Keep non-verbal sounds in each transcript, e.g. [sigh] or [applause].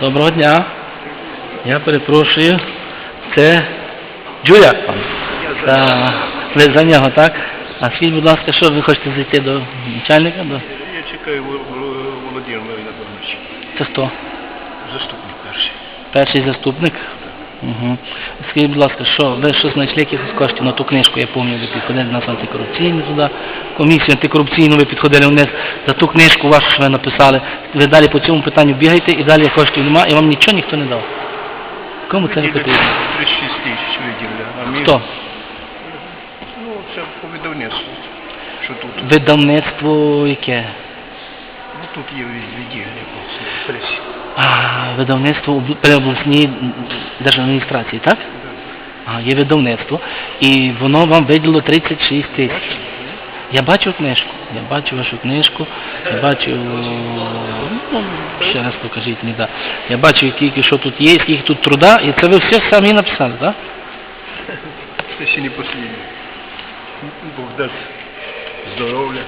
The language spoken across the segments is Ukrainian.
Доброго дня. Я перепрошую. Це Джуляк пан. Та, ви за нього, так? А скажіть, будь ласка, що ви хочете зайти до начальника? До... Я чекаю Вол- Вол- Володимира Леонідовича. Це хто? Заступник перший. Перший заступник? Угу. Скажіть, будь ласка, що ви що знайшли якихось коштів на ту книжку, я пам'ятаю, ви підходили до нас антикорупційну туди, комісію антикорупційну, ви підходили вниз за ту книжку вашу, що ви написали. Ви далі по цьому питанню бігаєте і далі коштів немає, і вам нічого ніхто не дав. Кому це не потрібно? 36 тисяч виділи. А Хто? Ну, це по видавництву. Що тут? Видавництво яке? Ну тут є відділення пресі. Видавництво при обласній держадміністрації, так? Ага, є видавництво. І воно вам виділо 36 тисяч. Я бачу книжку, я бачу вашу книжку, я бачу, ну, ще раз покажіть мені, так. Я бачу, тільки що тут є, скільки тут труда, і це ви все самі написали, так? Це ще не послідні. Бог дасть здоров'я,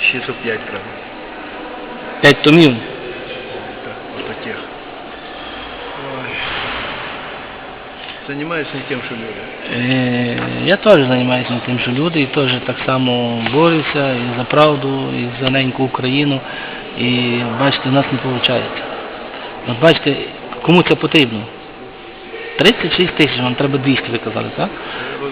ще за п'ять правил. 5 томів. Отаких. Займаюся не тим, що люди. Е, я теж займаюся не тим, що люди, і теж так само борюся і за правду, і за неньку Україну. І бачите, у нас не виходить. От бачите, кому це потрібно? 36 тисяч, вам треба 200 ви казали, так?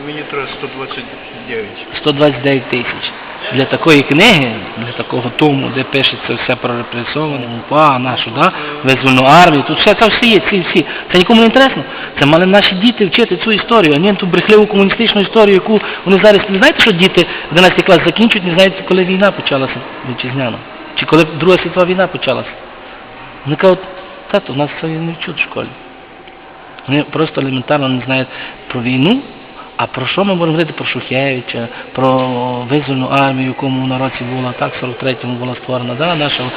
Мені треба 129. 129 тисяч. Для такої книги, для такого тому, де пишеться все про репресованих, УПА, нашу, да? визвольну армію, тут все це все є, ці всі. Це нікому не інтересно. Це мали наші діти вчити цю історію, а не ту брехливу комуністичну історію, яку вони зараз не знаєте, що діти 11 клас закінчують, не знають, коли війна почалася вітчизняна. Чи коли Друга світова війна почалася. Вони кажуть, тато, у нас це не вчуть в школі. Вони просто елементарно не знають про війну, а про що ми можемо говорити? Про Шухевича, про визвольну армію, якому на році була, так, в 43-му була створена, да, наша.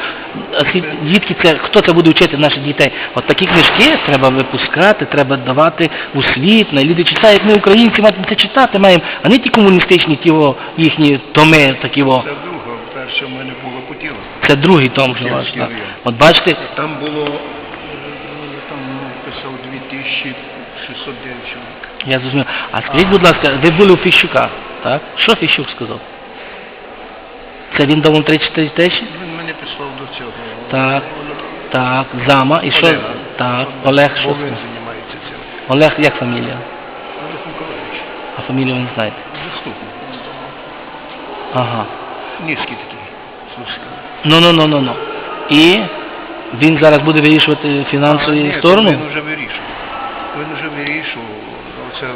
Дітки, це, хто це буде вчити наших дітей? От такі книжки треба випускати, треба давати у світ, на люди читають, ми українці маємо це читати маємо, а не ті комуністичні ті о, їхні томи, такі о. Це друга, перше в мене було Путіло. Це другий том вже ваш. Так. От бачите, Там було, е, там писав 2609 чоловік. Я зрозумів. А скажіть, будь ласка, ви були у Фіщука, так? Що Фіщук сказав? Це він дав вам 34 тисячі? Він мене писав до цього. Так. Так, зама. І що? Олега. Так, Олег що Бо він сказав? займається цим. Олег, як фамілія? Олег Миколаївич. А фамілію ви не знаєте? Заступник. Ага. Низький такий. Слушай. Ну, ну, ну, ну, ну. І він зараз буде вирішувати фінансову сторону? Він вже вирішував. Він вже вирішував. Оце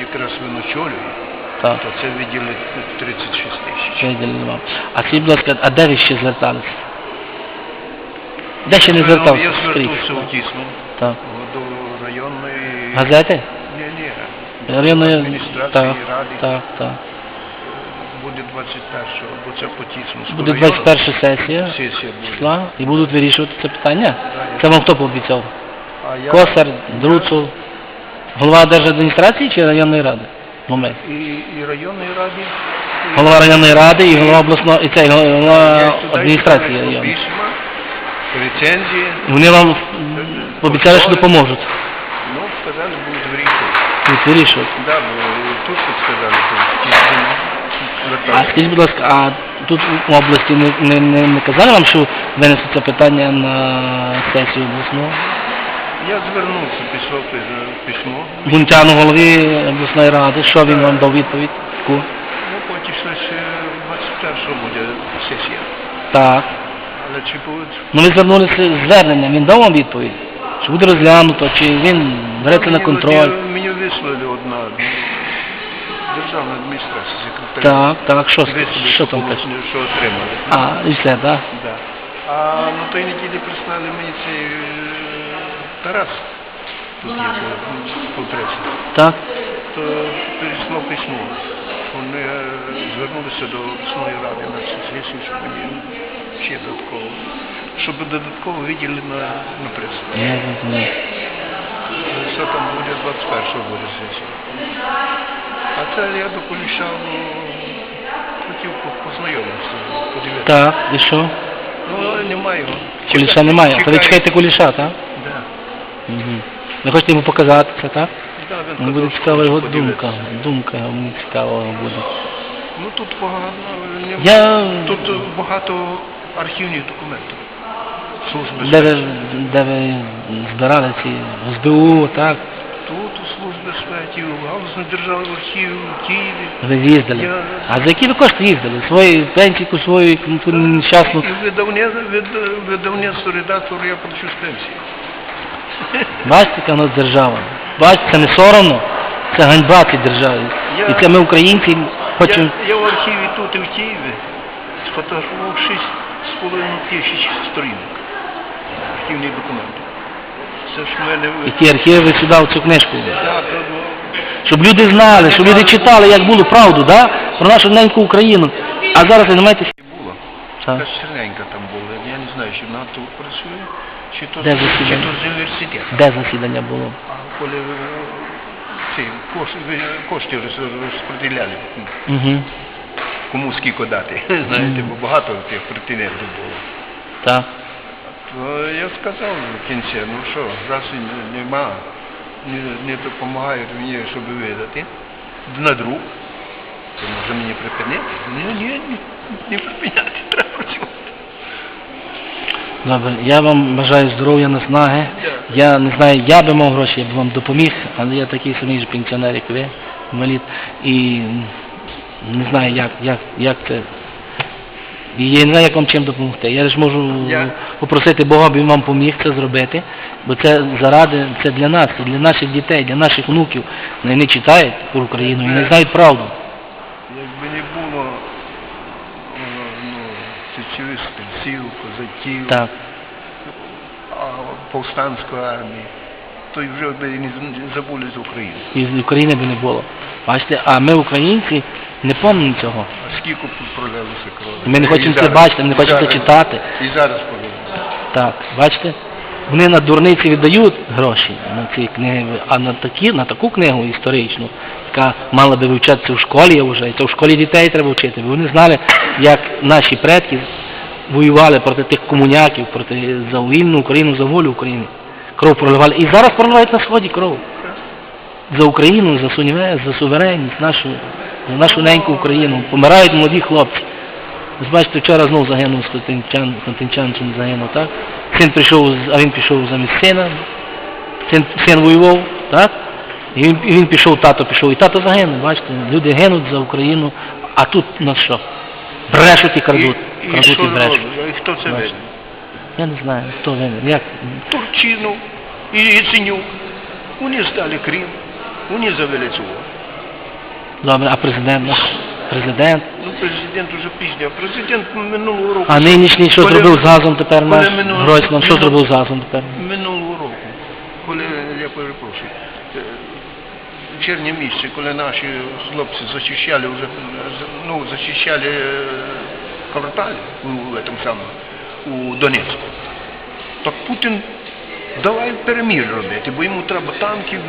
якраз він очолює. Так. То це виділи 36 тисяч. Вам. А скажіть, будь ласка, а де ви ще зверталися? Де ще не Ну, звертався? Я звернувся у Тісно Так. до районної Газети? Ні, ні. Районної адміністрації так, ради. так, так. Буде 21-го, бо це по Тісному. Буде 21 сесія Сесія буде. числа і будуть вирішувати це питання. Це вам хто пообіцяв? А я Косар, Друцул, голова держадміністрації чи районної ради? Момент. і, і районної ради. і- Голова районної ради і голова обласної і цей голова адміністрації відправив району. Письма, рецензії. Вони вам пообіцяли, що допоможуть. Ну, сказали, будуть вирішувати. Будуть вирішувати. Да, бо тут сказали, що Тісно А скажіть, будь ласка, а тут в області не, не, не, не казали вам, що винесуть це питання на сесію обласну? Я звернувся, пис- письмо. Гунтяну голові обласної ради, що він вам дав відповідь? Таку? Ну, потім ще 21-го буде сесія. Так. Але чи будуть Ну ви звернулися з зверненням, він дав вам відповідь? Чи буде розглянуто, чи він береться на контроль? Мені вислали одна державна адміністрація, секретаря. Так, так, що, Вислали, що там каже? Що отримали. А, і все, так? Да. А на той неділі прислали мені цей е, Тарас. Тут є по- по. Так? То прислав письмо. Вони е, звернулися до обласної ради на цю сесію, щоб мені ще додатково. Щоб додатково виділи на, на пресу. Я розумію. Що там буде 21-го буде сесія. А це я до Поліща хотів по- познайомитися, подивитися. Так, і що? Ну, немає його. Куліша немає. То ви Чекає. чекаєте куліша, так? Угу. Ви хочете йому показатися, так? Да, він Ну, буде цікава його думка. Думка мені цікава буде. Ну тут погано. Я... Тут е, багато архівних документів. Служби Де ви, де ви збирали ці СБУ, так? Тут у служби спеців, галузний державний архів у Києві. Ви їздили. Я- А за які ви кошти їздили? Свої пенсійку свою ну, ту нещасну. І від, видавництво я плачу з пенсії. Бачите, яка в нас держава. Бачите, це не соромно, це ганьба цій державі. Я- І це ми, українці, хочемо. Я, я в архіві тут і в Києві сфотографував 6,5 тисяч сторінок архівних документів. Це ж в мене... Які архіви сюди в цю книжку. Так, то, ну, Щоб люди знали, щоб люди читали, як було правду, да? про нашу неньку Україну. А зараз ви не маєте. було. Так. Якась черненька там була. Я не знаю, чи вона тут працює, чи то, Де чи засідання? то з університету. Де засідання було? А коли е, ці кошти, кошти роз- розподіляли, Угу. кому скільки дати. Знаєте, бо багато тих претендентів було. Так. То я сказав в кінці, ну що, раз і нема, не, не допомагають мені, щоб видати, на друг, то може мені припинити? Ні, ні, ні, не припиняти, треба. Добре, я вам бажаю здоров'я, наснаги. Я не знаю, я би мав гроші, я б вам допоміг, але я такий самий ж пенсіонер, як ви, інвалід. І не знаю, як, як, як це. І я не знаю, як вам чим допомогти. Я ж можу попросити Бога, аби він вам поміг це зробити, бо це заради, це для нас, це для наших дітей, для наших внуків. Вони не читають про Україну і не знають правду. Якби не було е, ну, січових стрільців, козаків, Так. повстанської армії, то й вже би не забули з України. І з України би не було. Бачите, а ми, українці, не пам'ятаємо цього. А скільки тут пролилося крові? Ми не хочемо це бачити, ми не хочемо це читати. І зараз пролилося. Так, бачите? Вони на дурниці віддають гроші на ці книги, а на такі, на таку книгу історичну, яка мала би вивчатися в школі, я вважаю, це в школі дітей треба вчити, бо вони знали, як наші предки воювали проти тих комуняків, проти за вільну Україну, за волю України. Кров проливали. І зараз проливають на сході кров. За Україну, за суніве, за суверенність нашу, за нашу неньку Україну. Помирають молоді хлопці. Ви вчора знов загинув Константин, Константин загинув, так? Син прийшов, а він пішов замість сина. Син, син воював, так? І він, і він пішов, тато пішов, і тато загинув, бачите, люди гинуть за Україну, а тут на що? Брешуть і крадуть, І, і крадуть що і брешуть. І хто це Бачите. винен? Я не знаю, хто винен, як? Турчинов и Яценюк. Вони здали Крим, вони завели цього. Добре, а президент наш? Президент? Ну, президент уже пізня. Президент минулого року. А нинішній що Коли- зробив з газом тепер коли наш? минулого- Гройсман, що минулого- зробив з газом тепер? Минулого року, коли, я перепрошую, е, червні місяці, коли наші хлопці зачищали вже, е, ну, зачищали е, у, этом самому, у Донецьку, так Путін давай перемір робити, бо йому треба танків,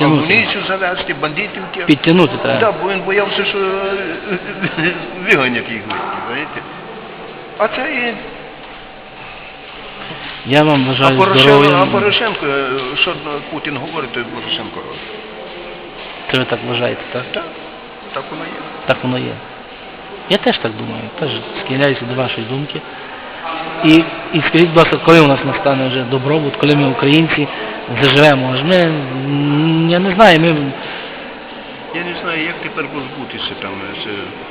амуніцію завести, бандитів. Підтягнути треба. Так, бо він боявся, що е, виганять їх звідти, знаєте. А це і Я вам а бажаю Порошенко, а здоров'я. Порошенко, е, що Путін говорить, то й Порошенко робить. Це ви так вважаєте, так? Так, так воно є. Так воно є. Я теж так думаю, теж схиляюся до вашої думки. І, і скажіть, будь ласка, коли у нас настане вже добробут, коли ми, українці, заживемо? Аж ми, м, я не знаю, ми Я не знаю, як тепер позбутися там. е, Це,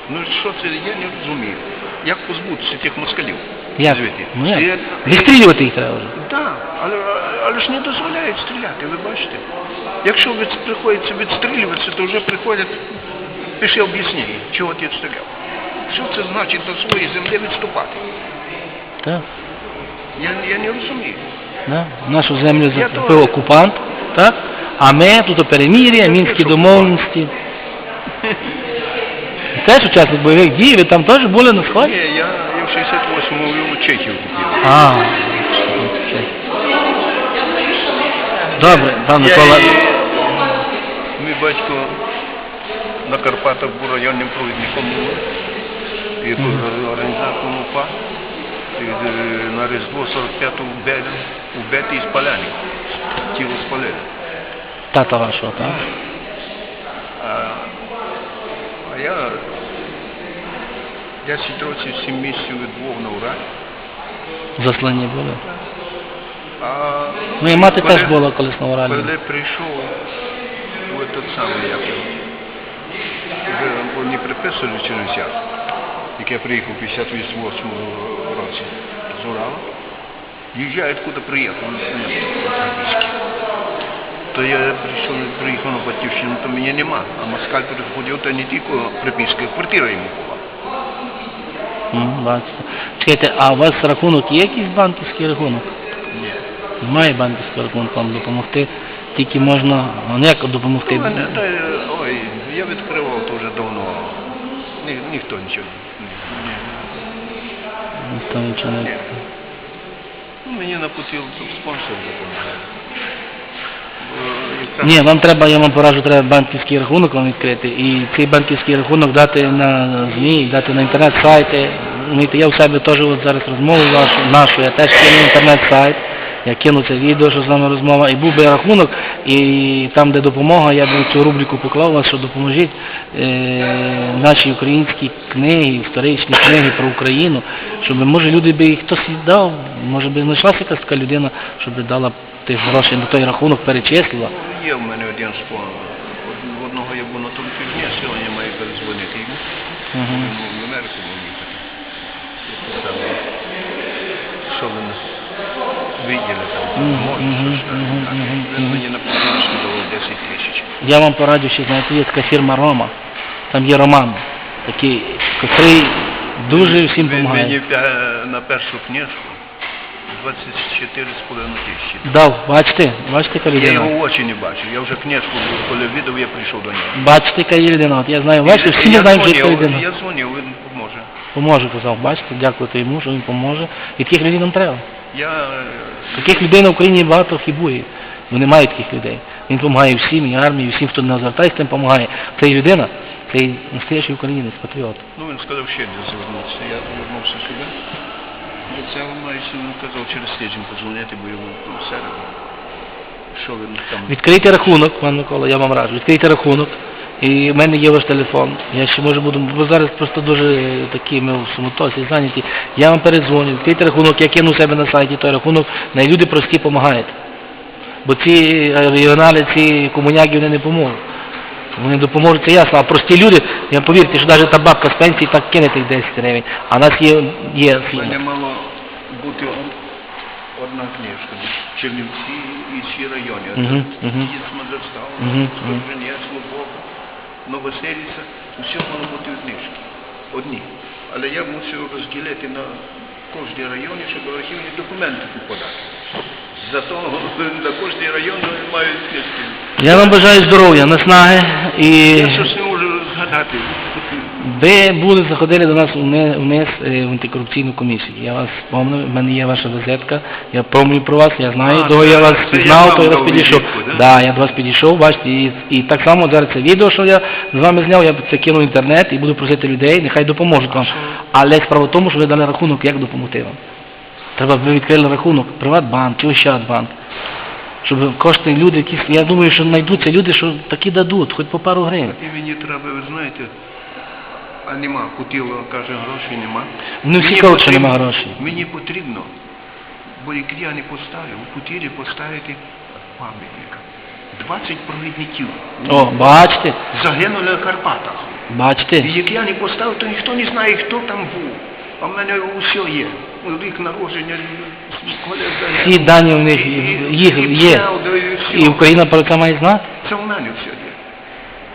ну що це, я не розумію. Як позбутися тих москалів? Як? Звідти. Ну як? Відстрілювати їх треба вже. Так, але, але ж не дозволяють стріляти, ви бачите. Якщо від, приходиться відстрілюватися, то вже приходять, пиши об'ясняй, чого ти стріляв. Що це значить до своєї землі відступати? Так, Я, я не розумію. да. Нашу землю Я захопив теж. окупант, так? А ми тут перемір'я, мінські теж домовленості. [laughs] Теж учасник бойових дій, ви там теж були на Ні, я, я в 68-му в Чехію купив. А. Добре, пан Микола. Мій батько на Карпатах був районним провідником і був організатором УПА. Е, На Різдво 45 у Беля, у Беті і спаляні. Тіло спалили. Тата вашого, так? А, а я 10 років 7 місяців відбув на Уралі. Заслані були. А Ну і мати коли- теж була колись на Уралі. Коли прийшов у этот самий, як його, вже вони приписували Чернівцях, як я приїхав у 58 році з Урала, їжджають, куди приїхав, на Трапезьке. То я прийшов, приїхав на Батьківщину, то мене нема. А москаль приходив, то не тільки приписка, квартира йому була. Бачите. Чекайте, а у вас рахунок є якийсь банківський рахунок? Ні. Немає банківського рахунку вам допомогти. Тільки можна, а ну як допомогти? Ну, мене, та, ой, я відкривав то вже давно. Ні, ніхто нічого. Ні, ні. Ніхто нічого не... Ні. Ну, мені напутів спонсор допомагає. Ні, вам треба, я вам пораджу, треба банківський рахунок вам відкрити і цей банківський рахунок дати на ЗМІ, дати на інтернет-сайти. Я у себе теж от зараз розмову вашу, нашу, я теж кину інтернет-сайт, я кину це відео, що з вами розмова, і був би рахунок, і там, де допомога, я б цю рубрику поклав вас, що допоможіть е, наші українські книги, історичні книги про Україну, щоб може люди би їх хтось віддав, може би знайшлася якась така людина, щоб дала тих грошей на той рахунок, перечислила. Є в мене один спон. В одного я був на тому а сьогодні маю перезвонити йому. В Америку був їхати. Що ви нас виділи там? Мгм, Може, мгм, що ж, мгм, так. мгм, Він мгм. мені написав, що дало 10 тисяч. Я вам пораджу, що знаєте, є така фірма Рома. Там є Роман, такий, котрий дуже всім Він мені допомагає. пя- на першу книжку 24,5 тисячі. Дав, бачите, бачите, яка Я людина. його очі не бачив. Я вже книжку, коли віддав, я прийшов до нього. Бачите, яка є людина. От я знаю, бачите, всі ми я знаємо, що дзвонив, людина. Я дзвонив, він поможе. Поможе, казав, бачите, дякувати йому, що він поможе. І таких людей нам треба. Я е, Таких людей на Україні багато хібує. Бо немає таких людей. Він допомагає всім, і армії, всім, хто не звертається, тим допомагає. Це людина, це настоящий українець, патріот. Ну, він сказав, ще не звернутися. Я повернувся сюди. І це маю він казав через тиждень подзвонити, бо йому в середу. Що він там? Відкрийте рахунок, пан Микола, я вам раджу. Відкрийте рахунок. І в мене є ваш телефон. Я ще може буду, бо зараз просто дуже е, такі ми в суматосі зайняті. Я вам передзвоню, відкрийте рахунок, я кину себе на сайті той рахунок, на люди прості допомагають. Бо ці е, регіонали, ці комуняки вони не поможуть. Вони допоможуть, це ясно. А прості люди, я повірте, що навіть та бабка з пенсії так кине тих 10 гривень. А нас є, є мене мало бути одна книжка. Чернівці і всі райони. Є Смоджерстав, Мгм, Скорженець, Лубок, Новоселиця. Усе мало бути книжці. Одні. Але я мусив розділити на кожній районі, щоб архівні документи подати. Зато [laughs] на кожний район мають книжки. Я вам бажаю здоров'я, наснаги і Я щось не можу згадати. Ви були, заходили до нас вни- вниз е, в антикорупційну комісію. Я вас пам'ятаю, в мене є ваша візитка, я пам'ятаю про вас, я знаю, А, того я вас пізнав, то я вас підійшов. візитку, да? Да, я до вас підійшов, бачите, і, і так само зараз це відео, що я з вами зняв, я це кину в інтернет і буду просити людей, нехай допоможуть вам. Але справа в тому, що ви дали рахунок, як допомогти вам. Треба, ви відкрили рахунок, Приватбанк чи Ощадбанк. Щоб кошти люди, які, я думаю, що знайдуться люди, що такі дадуть, хоч по пару гривень. І мені треба, ви знаєте, а нема, кутіло, каже, грошей нема. Ну, кажуть, що нема грошей. Мені потрібно, бо як я не поставив, у Путірі поставити пам'ятник. 20 провідників О, бачите, загинули в Карпатах. І бачите. як я не поставив, то ніхто не знає, хто там був. А в мене усе є. Ну, Рік народження, коли. Всі дані в них І- і- їх є. і Україна про це має знати. Це в мене все.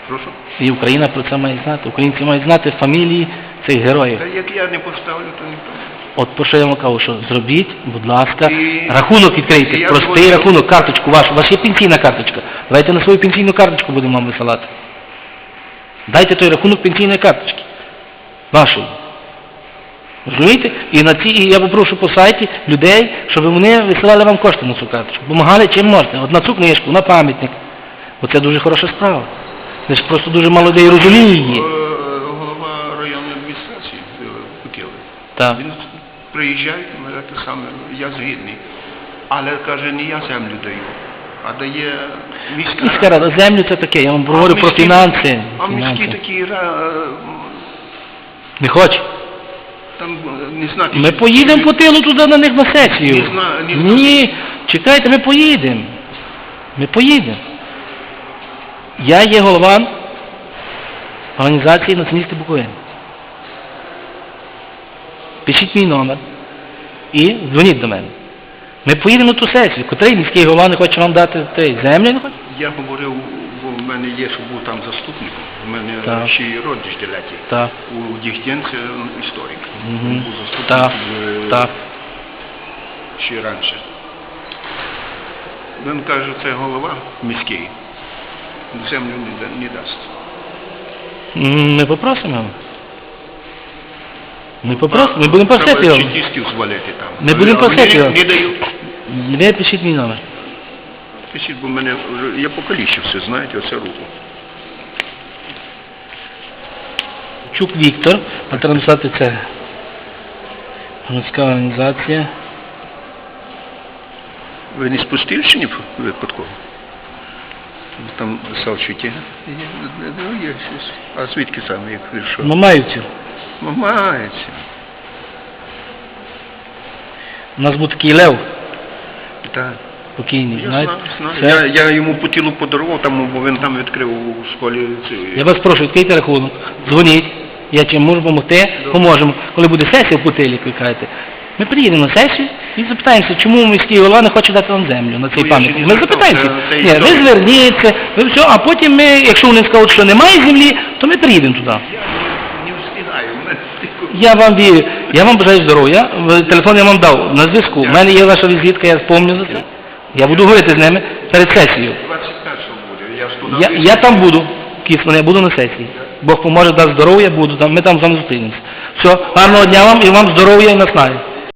Прошу. І Україна про це має знати. Українці мають знати фамілії цих героїв. Та як я не поставлю, то ніхто. От про що я вам кажу, що зробіть, будь ласка, І- рахунок і відкрийте, я простий дзвоню. рахунок, карточку вашу. У вас є пенсійна карточка. Давайте на свою пенсійну карточку будемо вам висилати. Дайте той рахунок пенсійної карточки. Вашої. Розумієте? І на ці, і я попрошу по сайті людей, щоб вони висилали вам кошти на цю карточку. Помагали чим можете. От на цю книжку, на пам'ятник. Бо це дуже хороша справа. Це ж просто дуже мало людей розуміє її. Е, Голова районної адміністрації е, Так. Він приїжджають, ми те саме, я згідний. Але каже, не я землю даю, а дає міська Міська рада, землю це таке, я вам говорю про міські- фінанси. А міські фінанси. такі ра- Не хоче. там е, не знати. Ми поїдемо по тилу туди на них на сесію. Не знаю, не. Ні, чекайте, ми поїдемо. Ми поїдемо. Я є голова організації націоналісти Буковини. Пишіть мій номер і дзвоніть до мене. Ми поїдемо на ту сесію. Котрий міський голова не хоче вам дати той землю не хоче? Я говорив, бо в мене є, що був там заступником. У мене Так. ще й родич далекий. Так. У Дігтянці історик. Мгм. Він був Так. в- Так. ще раніше. Він каже, це голова міський. Землю не, да- не дасть. М, Ми попросимо. Ми попросимо, ми будемо просити Треба його. чекістів звалити там. Ми будемо Але просити не, його. Не дають. Ви пишіть мій номер. Пишіть, бо мене вже, я покалічився, знаєте, оце руку. Чук Віктор, написати це громадська організація. Ви не спустившені випадково? Там. Ну, щось. А звідки саме, як ви що? Мамаївців. Мамається. У нас був такий лев Так. покійний, Я знаєте. знаю, знаю. Я, я йому по тілу подарував, там, бо він там відкрив у школі. Я вас прошу, відкрийте рахунок, дзвоніть, я чим можу допомогти, поможемо. Коли буде сесія в Путилі, ви кажете, ми приїдемо на сесію і запитаємося, чому міський голова не хоче дати вам землю на цей Ну, я ще пам'ятник. не Ми запитаємося. це- Ні, ви історія. зверніться, ви все, а потім ми, якщо вони скажуть, що немає землі, то ми приїдемо туди. Я не, не встигаю, в мене тільки- Я вам вірю, я вам бажаю здоров'я. В- Телефон я вам дав на зв'язку. У мене є ваша візитка, я пам'ятаю за це. Я буду говорити з ними перед сесією. 21 буде. Я ж туди Я, там буду, Кіслан, я буду на сесії. Бог поможе, дасть здоров'я, буду там, ми там з вами зустрінемося. Все, гарного дня вам і вам здоров'я і наснаги.